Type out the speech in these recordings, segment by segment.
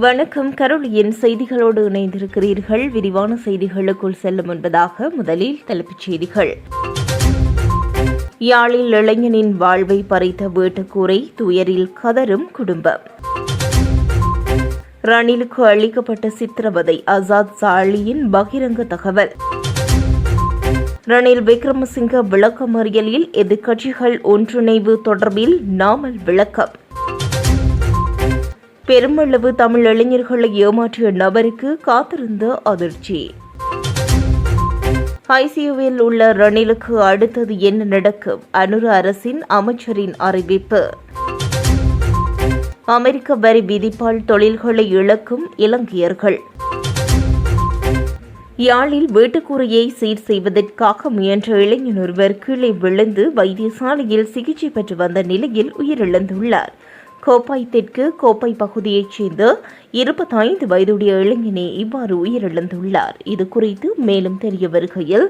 வணக்கம். கரோலியின் செய்திகளோடு இணைந்திருக்கிறீர்கள். விரிவான செய்திகளுக்குள் செல்லும் முன்பதாக முதலில் தலைப்புச் செய்திகள். யாழில் இளைஞனின் வாழ்வை பறித்த வீட்டுக்கூரை துயரில் கதரும் குடும்பம். ரணிலுக்கு அளிக்கப்பட்ட சித்திரவதை ஆசாத் சாலியின் பகிரங்க தகவல். ரணில் விக்ரமசிங்க விளக்கமறியலில் எதிர்க்கட்சிகள் ஒன்றிணைவு தொடர்பில் நாமல் விளக்கம். பெருமளவு தமிழ் இளைஞர்களை ஏமாற்றிய நபருக்கு காத்திருந்த அதிர்ச்சி. ஐசியூவில் உள்ள ரணிலுக்கு அடுத்தது என்ன நடக்கும்? அனுர அரசின் அமைச்சரின் அறிவிப்பு. அமெரிக்க வரி விதிப்பால் தொழில்களை இழக்கும் இலங்கையர்கள். யாழில் வீட்டுக்கூரையை சீர் செய்வதற்காக முயன்ற இளைஞர் ஒருவர் கீழே விழுந்து வைத்தியசாலையில் சிகிச்சை பெற்று வந்த நிலையில் உயிரிழந்துள்ளார். கோப்பாய் தெற்கு கோப்பாய் பகுதியைச் சேர்ந்த இருபத்தைந்து வயதுடைய இளைஞனே இவ்வாறு உயிரிழந்துள்ளார். இது குறித்து மேலும் தெரிய வருகையில்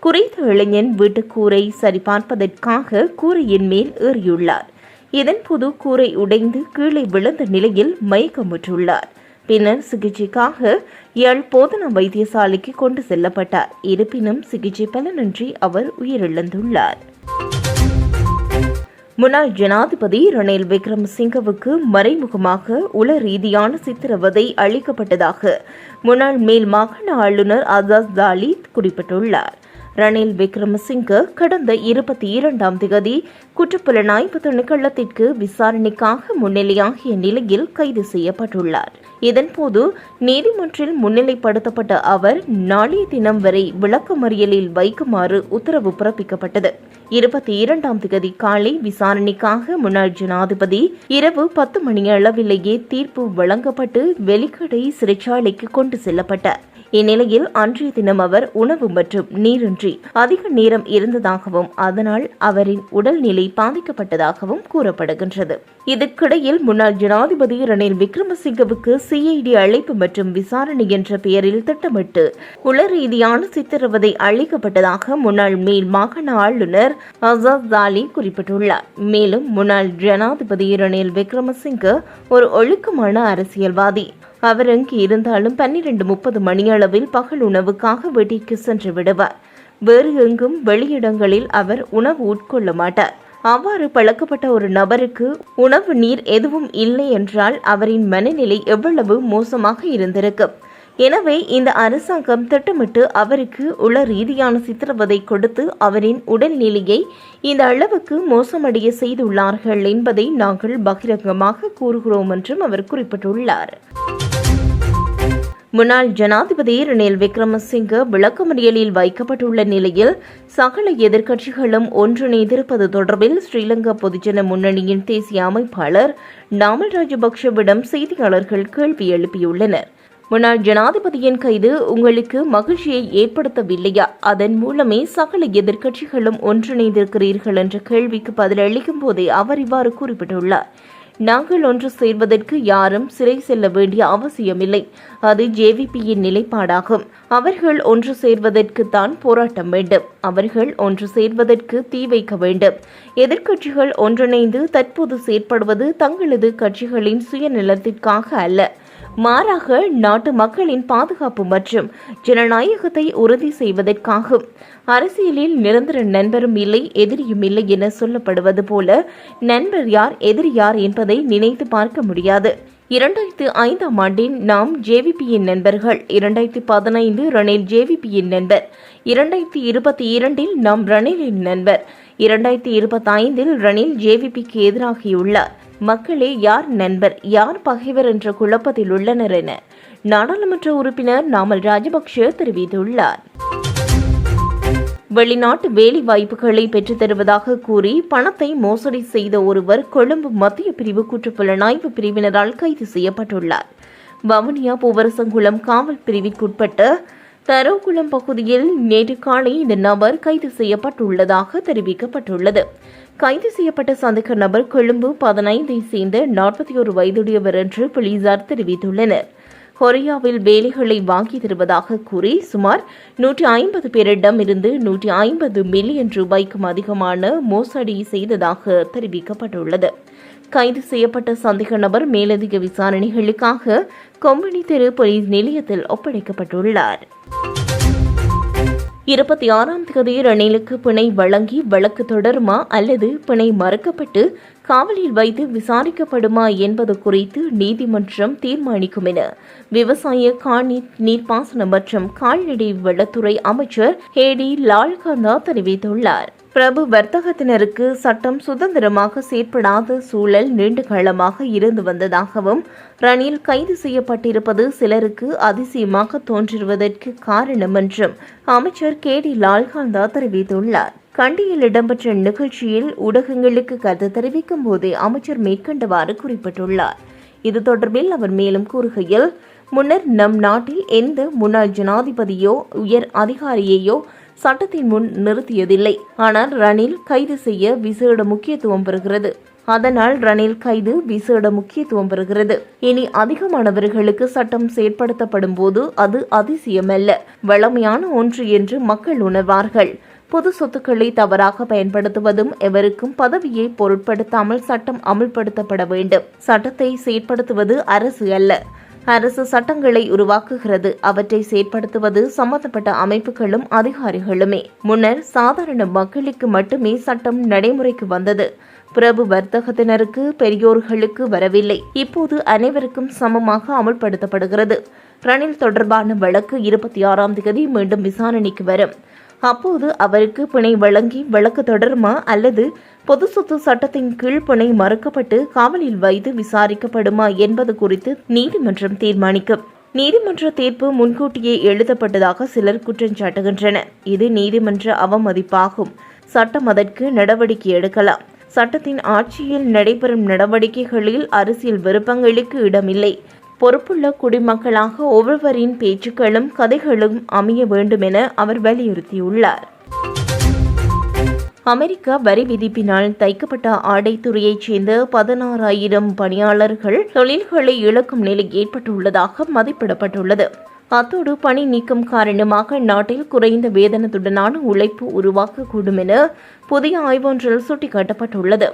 குறித்த இளைஞன் வீட்டுக்கூரை சரிபார்ப்பதற்காக கூரையின் மேல் ஏறியுள்ளார். இதன்போது கூரை உடைந்து கீழே விழுந்த நிலையில் மயக்கமுற்றுள்ளார். பின்னர் சிகிச்சைக்காக யாழ் போதனா வைத்தியசாலைக்கு கொண்டு செல்லப்பட்டார். இருப்பினும் சிகிச்சை பலனின்றி அவர் உயிரிழந்துள்ளார். முன்னாள் ஜனாதிபதி ரணில் விக்ரமசிங்கவுக்கு மறைமுகமாக உல ரீதியான சித்திரவதை அளிக்கப்பட்டதாக முன்னாள் மேல் மாகாண ஆளுநர் அசாஸ் தாலித் குறிப்பிட்டுள்ளார். ரணில் விக்ரமசிங்க கடந்த இருபத்தி இரண்டாம் திகதி குற்றப்புலனாய்வு திணைக்களத்திற்கு விசாரணைக்காக முன்னிலையாகிய நிலையில் கைது செய்யப்பட்டுள்ளார். இதன்போது நீதிமன்றில் முன்னிலைப்படுத்தப்பட்ட அவர் நாளைய தினம் வரை விளக்கமறியலில் வைக்குமாறு உத்தரவு பிறப்பிக்கப்பட்டது. இருபத்தி இரண்டாம் திகதி காலை விசாரணைக்காக முன்னாள் ஜனாதிபதி இரவு பத்து மணி அளவிலேயே தீர்ப்பு வழங்கப்பட்டு வெளிக்கடை சிறைச்சாலைக்கு கொண்டு செல்லப்பட்டார். இந்நிலையில் அன்றைய தினம் அவர் உணவு மற்றும் நீரின்றி அதிக நேரம் இருந்ததாகவும் அதனால் அவரின் உடல்நிலை பாதிக்கப்பட்டதாகவும் கூறப்படுகின்றது. இதற்கிடையில் முன்னாள் ஜனாதிபதி ரணில் விக்ரமசிங்கவுக்கு சிஐடி அழைப்பு மற்றும் விசாரணை என்ற பெயரில் திட்டமிட்டு குல ரீதியான சித்திரவதை அளிக்கப்பட்டதாக முன்னாள் மேல் மாகாண ஆளுநர் அசாத் தாலி குறிப்பிட்டுள்ளார். மேலும் முன்னாள் ஜனாதிபதி ரணில் விக்ரமசிங்க ஒரு ஒழுக்கமான அரசியல்வாதி. அவர் அங்கு இருந்தாலும் பன்னிரண்டு முப்பது மணியளவில் பகல் உணவுக்காக வீட்டிற்கு சென்று விடுவார். வேறு எங்கும் வெளியிடங்களில் அவர் உணவு உட்கொள்ள மாட்டார். அவ்வாறு பழக்கப்பட்ட ஒரு நபருக்கு உணவு நீர் எதுவும் இல்லை என்றால் அவரின் மனநிலை எவ்வளவு மோசமாக இருந்திருக்கும். எனவே இந்த அரசாங்கம் திட்டமிட்டு அவருக்கு உள ரீதியான சித்திரவதை கொடுத்து அவரின் உடல்நிலையை இந்த அளவுக்கு மோசமடைய செய்துள்ளார்கள் என்பதை நாங்கள் பகிரங்கமாக கூறுகிறோம் என்றும் அவர் குறிப்பிட்டுள்ளார். முன்னாள் ஜனாதிபதி ரணில் விக்ரமசிங்க விளக்கமறியலில் வைக்கப்பட்டுள்ள நிலையில் சகல எதிர்க்கட்சிகளும் ஒன்றிணைந்திருப்பது தொடர்பில் ஸ்ரீலங்கா பொதுஜன முன்னணியின் தேசிய அமைப்பாளர் நாமல் ராஜபக்ஷவிடம் செய்தியாளர்கள் கேள்வி எழுப்பியுள்ளனர். முன்னாள் ஜனாதிபதியின் கைது உங்களுக்கு மகிழ்ச்சியை ஏற்படுத்தவில்லையா? அதன் மூலமே சகல எதிர்க்கட்சிகளும் ஒன்றிணைந்திருக்கிறீர்கள் என்ற கேள்விக்கு பதிலளிக்கும் போதே அவர் இவ்வாறு குறிப்பிட்டுள்ளார். நாங்கள் ஒன்று சேர்வதற்கு யாரும் சிறை செல்ல வேண்டிய அவசியமில்லை. அது ஜேவிபியின் நிலைப்பாடாகும். அவர்கள் ஒன்று சேர்வதற்கு தான் போராட்டம் வேண்டும். அவர்கள் ஒன்று சேர்வதற்கு தீ வைக்க வேண்டும். எதிர்க்கட்சிகள் ஒன்றிணைந்து தற்போது செயற்படுவது தங்களது கட்சிகளின் சுயநலத்திற்காக அல்ல. மாறாக நாட்டு மக்களின் பாதுகாப்பு மற்றும் ஜனநாயகத்தை உறுதி செய்வதற்காகும் அரசியலில் நிரந்தர நண்பரும் இல்லை எதிரியும் இல்லை என சொல்லப்படுவது போல நண்பர் யார் எதிரி யார் என்பதை நினைத்து பார்க்க முடியாது. இரண்டாயிரத்து ஐந்தாம் ஆண்டில் நாம் ஜேவிபியின் நண்பர்கள். இரண்டாயிரத்து பதினைந்து ரணில் ஜேவிபியின் நண்பர். இரண்டாயிரத்தி இருபத்தி இரண்டில் நாம் ரணிலின் நண்பர். இரண்டாயிரத்தி இருபத்தி ஐந்தில் ரணில் ஜேவிபிக்கு எதிராகியுள்ளார். மக்களே யார் நண்பர் யார் பகைவர் என்ற குழப்பத்தில் உள்ளனர் என நாடாளுமன்ற உறுப்பினர் நாமல் ராஜபக்ஷ தெரிவித்துள்ளார். வெளிநாட்டு வேலை வாய்ப்புகளை பெற்றுத் தருவதாக கூறி பணத்தை மோசடி செய்த ஒருவர் கொழும்பு மத்திய பிரிவு குற்றப்புலனாய்வு பிரிவினரால் கைது செய்யப்பட்டுள்ளார். வவுனியா பூவரசங்குளம் காவல் பிரிவிற்குட்பட்ட தரோகுளம் பகுதியில் நேற்று காலை இந்த நபர் கைது செய்யப்பட்டுள்ளதாக தெரிவிக்கப்பட்டுள்ளது. கைது செய்யப்பட்ட சந்தேக நபர் கொழும்பு பதினைந்தை சேர்ந்த நாற்பத்தி ஒரு வயதுடையவர் என்று போலீசார் தெரிவித்துள்ளனர். கொரியாவில் வேலைகளை வாங்கி தருவதாக கூறி சுமார் நூற்றி ஐம்பது பேரிடம் இருந்து நூற்றி ஐம்பது மில்லியன் ரூபாய்க்கும் அதிகமான மோசடி செய்ததாக தெரிவிக்கப்பட்டுள்ளது. கைது செய்யப்பட்ட சந்தேக நபர் மேலதிக விசாரணைகளுக்காக கொம்பனி தெரு போலீஸ் நிலையத்தில் ஒப்படைக்கப்பட்டுள்ளார். இருபத்தி ஆறாம் தேதி ரணிலுக்கு பிணை வழங்கி வழக்கு தொடருமா அல்லது பிணை மறுக்கப்பட்டு காவலில் வைத்து விசாரிக்கப்படுமா என்பது குறித்து நீதிமன்றம் தீர்மானிக்கும் என விவசாய காணி நீர்ப்பாசனம் மற்றும் கால்நடை வளத்துறை அமைச்சர் ஹேடி லால்கந்தா தெரிவித்துள்ளார். பிரபு வர்த்தகத்தினருக்கு சட்டம் சுதந்திரமாக செயற்படாத சூழல் நீண்ட காலமாக இருந்து வந்ததாகவும் ரணில் கைது செய்யப்பட்டிருப்பது சிலருக்கு அதிசயமாக தோன்றுவதற்கு காரணம் என்றும் அமைச்சர் கே. டி. லால்காந்தா தெரிவித்துள்ளார். கண்டியில் இடம்பெற்ற நிகழ்ச்சியில் ஊடகங்களுக்கு கருத்து தெரிவிக்கும் போதே அமைச்சர் மேற்கண்டவாறு குறிப்பிட்டுள்ளார். இது தொடர்பில் அவர் மேலும் கூறுகையில் முன்னர் நம் நாட்டில் எந்த முன்னாள் ஜனாதிபதியோ உயர் அதிகாரியையோ சட்டத்தின் முன் நிறுத்தியதில்லை. ஆனால் ரணில் கைது செய்ய விசேட முக்கியத்துவம் பெறுகிறது. அதனால் ரணில் கைது விசேட முக்கியத்துவம் பெறுகிறது. இனி அதிகமானவர்களுக்கு சட்டம் செயற்படுத்தப்படும் போது அது அதிசயமல்ல. வளமையான ஒன்று என்று மக்கள் உணர்வார்கள். பொது சொத்துக்களை தவறாக பயன்படுத்துவதும் எவருக்கும் பதவியை பொருட்படுத்தாமல் சட்டம் அமுல்படுத்தப்பட வேண்டும். சட்டத்தை செயற்படுத்துவது அரசு அல்ல. அரசு சட்டங்களை உருவாக்குகிறது. அவற்றை செயற்படுத்துவது சம்பந்தப்பட்ட அமைப்புகளும் அதிகாரிகளுமே. முன்னர் சாதாரண மக்களுக்கு மட்டுமே சட்டம் நடைமுறைக்கு வந்தது. பிரபு வர்த்தகத்தினருக்கு பெரியோர்களுக்கு வரவில்லை. இப்போது அனைவருக்கும் சமமாக அமல்படுத்தப்படுகிறது. ரணில் தொடர்பான வழக்கு இருபத்தி ஆறாம் தேதி மீண்டும் விசாரணைக்கு வரும். அப்போது அவருக்கு பிணை வழங்கி வழக்கு தொடருமா அல்லது பொது சொத்து சட்டத்தின் கீழ் பிணை மறுக்கப்பட்டு காவலில் வைத்து விசாரிக்கப்படுமா என்பது குறித்து நீதிமன்றம் தீர்மானிக்கும். நீதிமன்ற தீர்ப்பு முன்கூட்டியே எழுதப்பட்டதாக சிலர் குற்றம் சாட்டுகின்றனர். இது நீதிமன்ற அவமதிப்பாகும். சட்டம் அதற்கு நடவடிக்கை எடுக்கலாம். சட்டத்தின் ஆட்சியில் நடைபெறும் நடவடிக்கைகளில் அரசியல் விருப்பங்களுக்கு இடமில்லை. பொறுப்புள்ள குடிமக்களாக ஒவ்வொருவரின் பேச்சுக்களும் கதைகளும் அமைய வேண்டும் என அவர் வலியுறுத்தியுள்ளார். அமெரிக்க வரி விதிப்பினால் தைக்கப்பட்ட ஆடைத்துறையைச் சேர்ந்த பதினாறாயிரம் பணியாளர்கள் தொழில்களை இழக்கும் நிலை ஏற்பட்டுள்ளதாக மதிப்பிடப்பட்டுள்ளது. அத்தோடு பணி நீக்கம் காரணமாக நாட்டில் குறைந்த வேதனத்துடனான உழைப்பு உருவாக்கக்கூடும் என புதிய ஆய்வொன்றில் சுட்டிக்காட்டப்பட்டுள்ளது.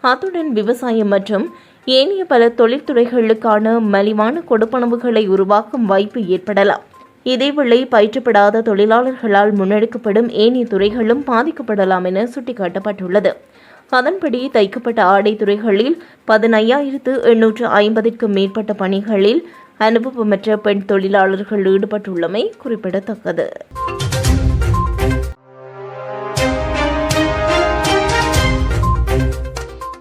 அத்துடன் விவசாயம் மற்றும் ஏனைய பல தொழில்துறைகளுக்கான மலிவான கொடுப்பனவுகளை உருவாக்கும் வாய்ப்பு ஏற்படலாம். இதேவேளை பயிற்றப்படாத தொழிலாளர்களால் முன்னெடுக்கப்படும் ஏனைய துறைகளும் பாதிக்கப்படலாம் என சுட்டிக்காட்டப்பட்டுள்ளது. அதன்படி தைக்கப்பட்ட ஆடை துறைகளில் பதினையாயிரத்து எண்ணூற்று ஐம்பதிற்கும் மேற்பட்ட பணிகளில் அனுபவமற்ற பெண் தொழிலாளர்கள் ஈடுபட்டுள்ளமை குறிப்பிடத்தக்கது.